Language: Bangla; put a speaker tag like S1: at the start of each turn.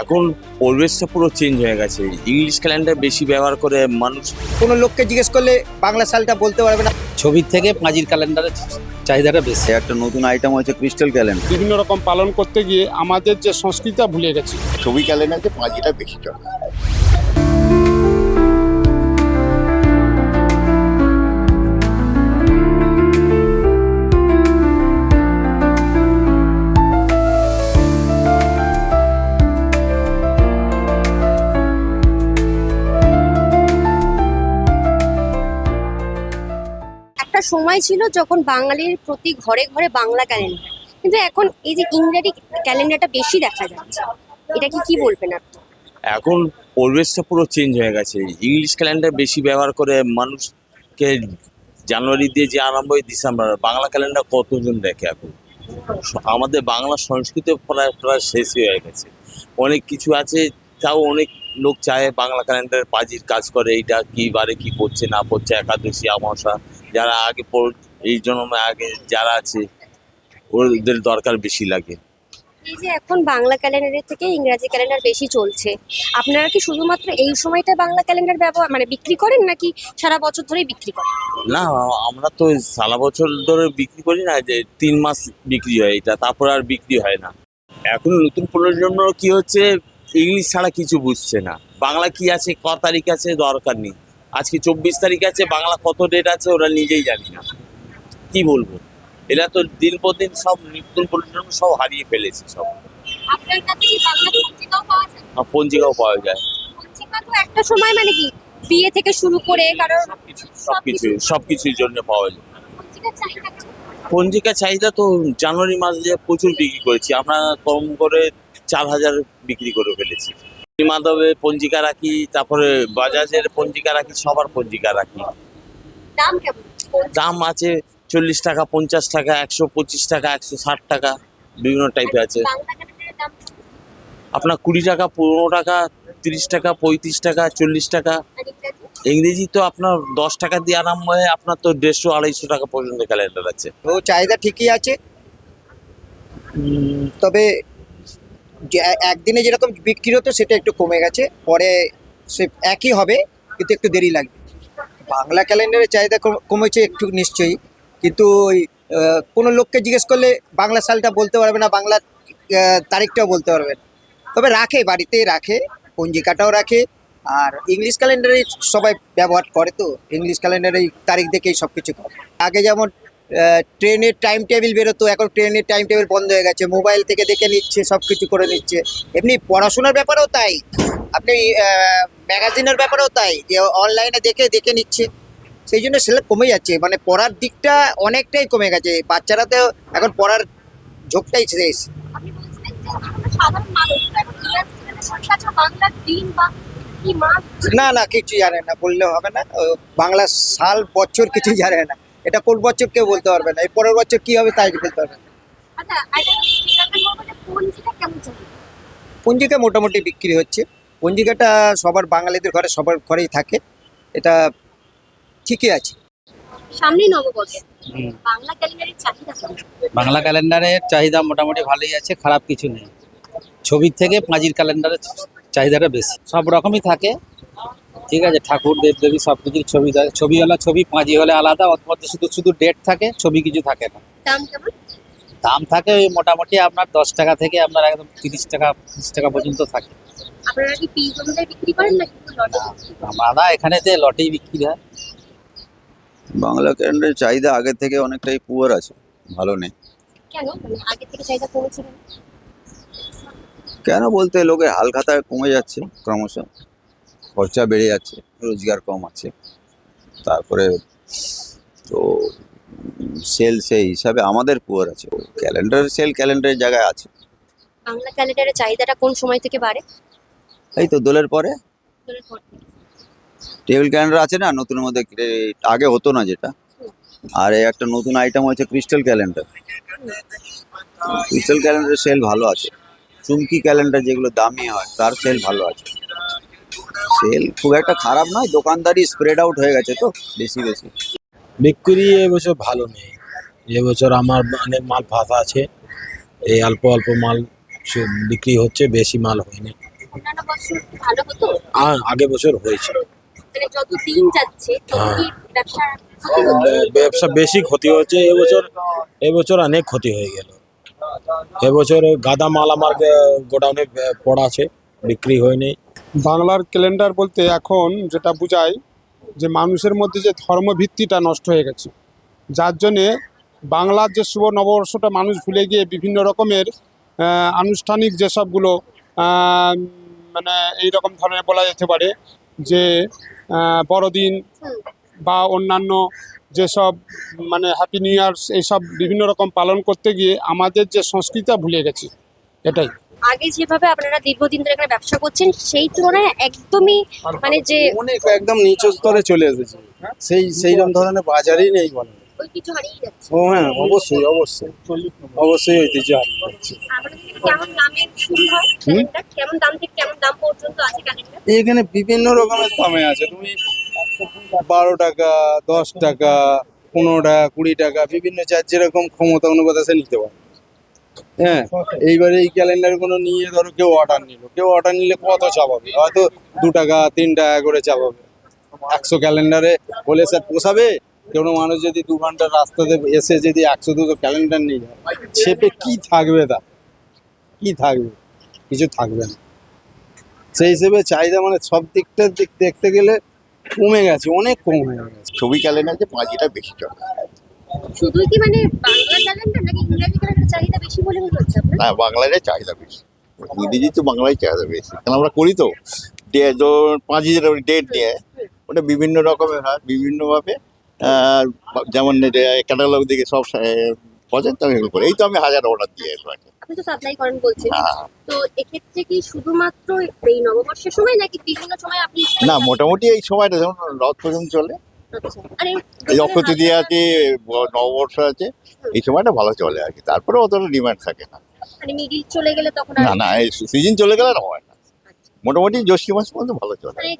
S1: এখন পরিবেশটা পুরো চেঞ্জ হয়ে গেছে। ইংলিশ ক্যালেন্ডার বেশি ব্যবহার করে মানুষ
S2: কোনো লোককে জিজ্ঞেস করলে বাংলা সালটা বলতে পারবে না।
S3: ছবির থেকে পাঁজির ক্যালেন্ডারের চাহিদাটা বেশি।
S4: একটা নতুন আইটেম হয়েছে ক্রিস্টাল ক্যালেন্ডার
S5: বিভিন্ন রকম পালন করতে গিয়ে আমাদের যে সংস্কৃতিটা ভুলে গেছে।
S6: ছবি ক্যালেন্ডারকে পাঁজিটা বেশি চলে।
S7: সময় ছিল যখন বাঙালির প্রতি ঘরে ঘরে বাংলা ক্যালেন্ডার কিন্তু এখন এই যে ইংরেজি ক্যালেন্ডারটা বেশি দেখা যাচ্ছে। এটা কি কি বলবেন আপনি?
S1: এখন পরিবেশটা পুরো চেঞ্জ হয়ে গেছে। ইংলিশ ক্যালেন্ডার বেশি ব্যবহার করে মানুষকে জানুয়ারি দিয়ে যে আরম্ভ হয় ডিসেম্বর, বাংলা ক্যালেন্ডার কতজন দেখে এখন? আমাদের বাংলা সংস্কৃতি প্রায় প্রায় শেষই হয়ে গেছে। অনেক কিছু আছে, তাও অনেক লোক চায় বাংলা ক্যালেন্ডারে পাজির কাজ করে, এইটা কি বারে কি পড়ছে না পড়ছে একাদশী আমাশা যারা আগে এই জন্মে আগে যারা আছে ওদের দরকার বেশি লাগে।
S7: এই যে এখন বাংলা ক্যালেন্ডারের থেকে ইংরাজি ক্যালেন্ডার বেশি চলছে আপনারা কি শুধুমাত্র এই সময়টা বাংলা ক্যালেন্ডার ব্যবহার মানে বিক্রি করেন নাকি সারা বছর ধরেই বিক্রি করেন?
S1: না আমরা তো সারা বছর ধরে বিক্রি করি না যে তিন মাস বিক্রি হয় এটা তারপর আর বিক্রি হয় না। এখন নতুন প্রজন্ম কি হচ্ছে ইংলিশ ছাড়া কিছু বুঝছে না। বাংলা কি আছে ক তারিখ আছে দরকার নেই। আজকে চব্বিশ তারিখ আছে বাংলা কত ডেট আছে ওরা নিজেই জানি না। কি বলব? এরা তো দিন পর দিন সব নতুন প্রজন্ম সব হারিয়ে ফেলেছে সব। পঞ্জিকাও পাওয়া যায়?
S7: একটা সময় মানে কি বিয়ে থেকে শুরু করে কারণ
S1: সবকিছু। সবকিছুর জন্য পাওয়া যায়। পঞ্জিকা চাহিদা তো জানুয়ারি মাসে প্রচুর বিক্রি করেছি। আমরা কম করে চার হাজার বিক্রি করে ফেলেছি। মাধবে পঞ্জিকা রাখি তারপরে বাজাজের পঞ্জিকা রাখি সবার পঞ্জিকা রাখি।
S7: দাম কেমন?
S1: দাম আছে চল্লিশ টাকা পঞ্চাশ টাকা একশো পঁচিশ টাকা একশো ষাট টাকা বিভিন্ন টাইপের আছে? আপনার কুড়ি টাকা পনেরো টাকা তিরিশ টাকা পঁয়ত্রিশ টাকা চল্লিশ টাকা।
S7: ইংরেজি?
S1: তো আপনার দশ টাকা দিয়ে আরম্ভ হয়ে আপনার তো দেড়শো আড়াইশো টাকা পর্যন্ত ক্যালেন্ডার আছে।
S2: তো চাহিদা ঠিকই আছে। তবে একদিনে যেরকম বিক্রি হতো, সেটা একটু কমে গেছে। পরে সে একই হবে, কিন্তু একটু দেরি লাগবে। বাংলা ক্যালেন্ডারের চাহিদা কম- কমেছে একটু নিশ্চয়ই, কিন্তু ওই কোনো লোককে জিজ্ঞেস করলে বাংলা সালটা বলতে পারবে না বাংলা তারিখটাও বলতে পারবে না। তবে রাখে বাড়িতেই রাখে, পঞ্জিকাটাও রাখে, আর ইংলিশ ক্যালেন্ডারে সবাই ব্যবহার করে তো, ইংলিশ ক্যালেন্ডারে তারিখ দেখেই সব কিছু করে। আগে যেমন ট্রেনের টাইম টেবিল বেরোতো এখন ট্রেনের টাইম টেবিল বন্ধ হয়ে গেছে মোবাইল থেকে দেখে নিচ্ছে সব কিছু করে নিচ্ছে। এমনি পড়াশোনার ব্যাপারেও তাই। আপনি ম্যাগাজিনের ব্যাপারেও তাই যে অনলাইনে দেখে দেখে নিচ্ছে। সেই জন্য সেটা কমে যাচ্ছে। মানে পড়ার দিকটা অনেকটাই কমে গেছে। বাচ্চারা তো এখন পড়ার ঝোঁকটাই শেষ। না না কিছু জানে না বললেও হবে না। বাংলা সাল বছর কিছু জানে না। এটা কোন বছর কেউ বলতে পারবে না এই পরের বছর কি হবে তাই বলতে পারবে না।
S7: আচ্ছা যে পঞ্জিকা কেমন চলে
S2: পঞ্জিকা মোটামুটি বিক্রি হচ্ছে। পঞ্জিকাটা সবার বাঙালিদের ঘরে সবার ঘরেই থাকে। এটা ঠিকই আছে।
S7: নববর্ষ। বাংলা ক্যালেন্ডারের চাহিদা
S3: বাংলা ক্যালেন্ডারের চাহিদা মোটামুটি ভালোই আছে খারাপ কিছু নেই। ছবির থেকে পাঁজির ক্যালেন্ডারের চাহিদাটা বেশি। সব রকমই থাকে। ঠিক আছে ঠাকুর দেব দেবী সব কিছুর ছবি থাকে। ছবি হলে ছবি পাঁজি হলে আলাদা ওর মধ্যে শুধু শুধু ডেট থাকে ছবি কিছু থাকে না।
S7: দাম কেমন?
S3: দাম থাকে ওই মোটামুটি আপনার দশ টাকা থেকে আপনার একদম তিরিশ টাকা তিরিশ টাকা পর্যন্ত থাকে।
S7: আপনারা কি পিস অনুযায়ী বিক্রি করেন নাকি
S3: আমরা এখানে যে লটেই বিক্রি হয়।
S4: বাংলা ক্যালেন্ডারের চাহিদা আগের থেকে অনেকটাই পুয়ার আছে ভালো নেই।
S7: কেন? মানে আগে থেকে চাহিদা কমেছে কেন?
S4: কেন বলতে লোকের হাল খাতা কমে যাচ্ছে ক্রমশ। খরচা বেড়ে যাচ্ছে রোজগার কম আছে। তারপরে তো সেল সেই হিসাবে আমাদের পুয়ার আছে। ক্যালেন্ডার সেল ক্যালেন্ডারের জায়গায় আছে।
S7: বাংলা ক্যালেন্ডারের চাহিদাটা কোন সময় থেকে বাড়ে?
S4: এই তো দোলের পরে। টেবিল ক্যালেন্ডার আছে না নতুন মধ্যে আগে হতো না যেটা। আর এই একটা নতুন আইটেম হয়েছে ক্রিস্টাল ক্যালেন্ডার ক্রিস্টাল ক্যালেন্ডারের সেল ভালো আছে। চুমকি ক্যালেন্ডার যেগুলো দামি হয় তার সেল ভালো আছে। সেল খুব একটা খারাপ নয় দোকানদারি স্প্রেড আউট হয়ে গেছে তো বেশি বেশি।
S8: বিক্রি এবছর ভালো নেই। এবছর আমার অনেক মাল ফাঁসা আছে। এই অল্প অল্প মাল বিক্রি হচ্ছে বেশি মাল হয়নি। আর আগে বছর হয়েছে।
S7: মানে
S8: হ্যাঁ।
S7: ব্যবসা
S8: বেশি ক্ষতি হচ্ছে এবছর এবছর অনেক ক্ষতি হয়ে গেল। এবছর গাদা মাল আমার গোডাউনে পড়া আছে বিক্রি হয়নি।
S5: বাংলার ক্যালেন্ডার বলতে এখন যেটা বোঝায় যে মানুষের মধ্যে যে ধর্মভিত্তিটা নষ্ট হয়ে গেছে। যার জন্যে বাংলার যে শুভ নববর্ষটা মানুষ ভুলে গিয়ে বিভিন্ন রকমের আনুষ্ঠানিক যেসবগুলো মানে এই রকম ধরনের বলা যেতে পারে যে বড়দিন বা অন্যান্য যেসব মানে হ্যাপি নিউ ইয়ার্স এইসব বিভিন্ন রকম পালন করতে গিয়ে আমাদের যে সংস্কৃতিটা ভুলে গেছে, এটাই।
S7: আগে যেভাবে আপনারা দীর্ঘদিন ধরে এখানে ব্যবসা করছেন সেই তুলনায় একদমই মানে যে
S8: অনেক একদম নিচু স্তরে চলে এসেছে। সেই সেই রকম ধরনের বাজারই নেই বলে
S7: ঐতিহ্য হারিয়ে যাচ্ছে।
S8: ও হ্যাঁ অবশ্যই অবশ্যই। অবশ্যই ঐতিহ্য হারিয়ে যাচ্ছে।
S7: এখানে কেমন দামে শুরু হয় কেমন দাম থেকে কেমন দাম পর্যন্ত আছে
S8: এখানে বিভিন্ন রকমের দামে আছে। তুমি বারো টাকা দশ টাকা পনেরো টাকা কুড়ি টাকা বিভিন্ন যার যেরকম ক্ষমতা অনুপাত আছে নিতে পারে। হ্যাঁ এইবারে এই ক্যালেন্ডারগুলো নিয়ে ধরো কেউ অর্ডার নিল। কেউ অর্ডার নিলে কত চাপাবে? হয়তো দু টাকা, তিন টাকা করে চাপাবে। একশো ক্যালেন্ডারে বলে স্যার পোষাবে? কোনো মানুষ যদি দু ঘণ্টার রাস্তাতে এসে যদি একশো দুটো ক্যালেন্ডার নিয়ে যায় ছেপে কি থাকবে তা? কি থাকবে? কিছু থাকবে না। সেই হিসেবে চাহিদা মানে সব দিকটার দিক দেখতে গেলে কমে গেছে, অনেক কম হয়ে গেছে।
S6: ছবি ক্যালেন্ডারে পাঁজিটা বেশি চলে।
S7: শুধুই কি মানে বাংলা ক্যালেন্ডার নাকি ইংরাজি ক্যালেন্ডার চাহিদা বেশি বলে মনে হচ্ছে আপনার?
S6: না বাংলায় চাহিদা বেশি। ইংরেজি তো বাংলায় চাহিদা বেশি। কারণ আমরা করি তো? ধর পাঁচের ডেট নিয়ে ওটা বিভিন্ন রকমের হয় বিভিন্নভাবে যেমন ক্যাটালগ দিকে সব পছন্দ আমি এগুলো করি। এই তো আমি হাজার অর্ডার দিয়ে আছে
S7: আপনি তো সাপ্লাই করেন বলছেন।
S6: হ্যাঁ।
S7: তো এক্ষেত্রে কি শুধুমাত্র এই নববর্ষের সময় নাকি বিভিন্ন সময় আপনি
S6: না মোটামুটি এই সময়টা যেমন রথ পর্যন্ত চলে
S7: এই
S6: এই অক্ষয় আছে নববর্ষ আছে? এই সময়টা ভালো চলে আর কি। তারপরে অতটা ডিমান্ড থাকে না।
S7: মানে মিডিল চলে গেলে তখন
S6: না না এই সিজন চলে গেলে আর হয় না। মোটামুটি জ্যৈষ্ঠ মাস পর্যন্ত ভালো চলে।
S7: মানে